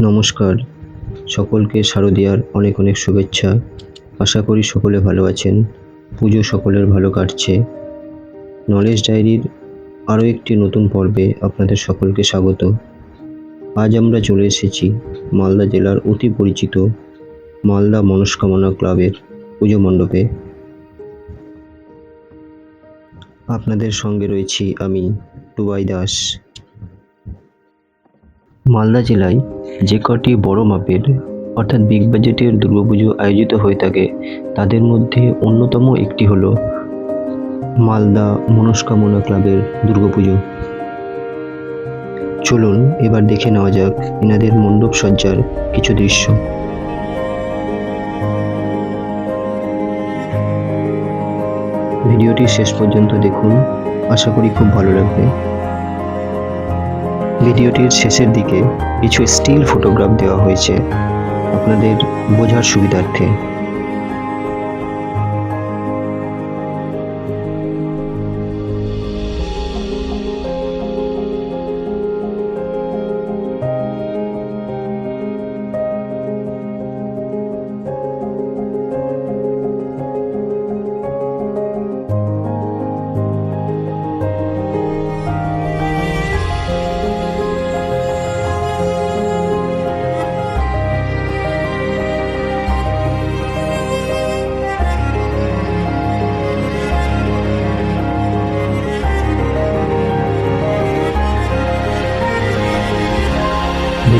নমস্কার। সকলকে শারদীয়ার অনেক অনেক শুভেচ্ছা। আশা করি সকলে ভালো আছেন। পুজো সকলের ভালো কাটছে। নলেজ ডায়েরির আরও একটি নতুন পর্বে আপনাদের সকলকে স্বাগত। আজ আমরা চলে এসেছি মালদা জেলার অতি পরিচিত মালদা মনস্কামনা ক্লাবের পুজো মণ্ডপে। আপনাদের সঙ্গে রয়েছি আমি টুবাই দাস। মালদা জেলায় যে কটি বড় মাপের, অর্থাৎ বিগ বাজেটের দুর্গাপুজো আয়োজিত হয়ে থাকে, তাদের মধ্যে অন্যতম একটি হলো মালদা মনস্কামনা ক্লাবের দুর্গাপুজো। চলুন এবার দেখে নেওয়া যাক এনাদের মণ্ডপ সজ্জার কিছু দৃশ্য। ভিডিওটি শেষ পর্যন্ত দেখুন। আশা করি খুব ভালো লাগবে। ভিডিওটির শেষের দিকে কিছু স্টিল ফটোগ্রাফ দেওয়া হয়েছে। আপনাদের বোঝার সুবিধার্থে।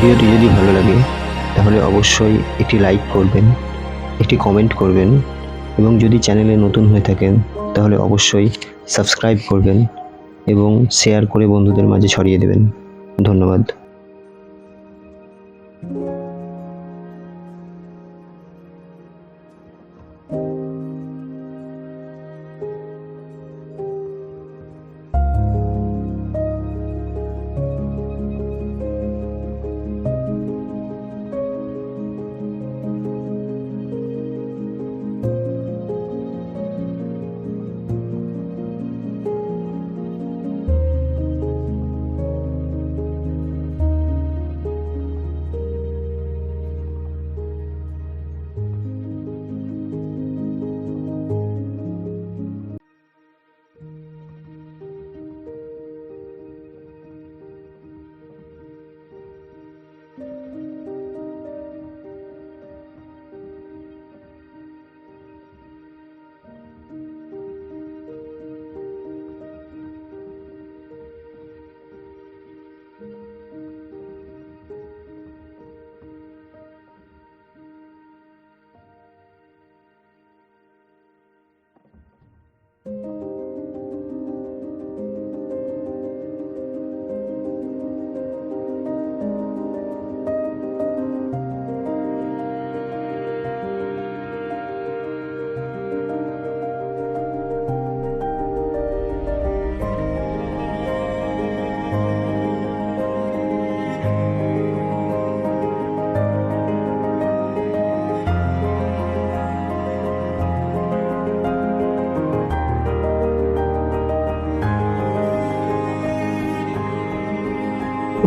ভিডিওটি যদি ভালো লাগে, তাহলে অবশ্যই একটি লাইক করবেন, একটি কমেন্ট করবেন, এবং যদি চ্যানেলে নতুন হয়ে থাকেন, তাহলে অবশ্যই সাবস্ক্রাইব করবেন এবং শেয়ার করে বন্ধুদের মাঝে ছড়িয়ে দেবেন। ধন্যবাদ।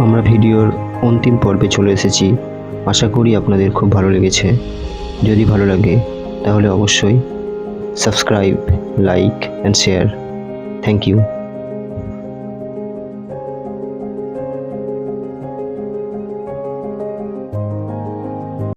আমরা ভিডিওর অন্তিম পর্বে চলে এসেছি। আশা করি আপনাদের খুব ভালো লেগেছে। যদি ভালো লাগে, তাহলে অবশ্যই subscribe, like and share thank you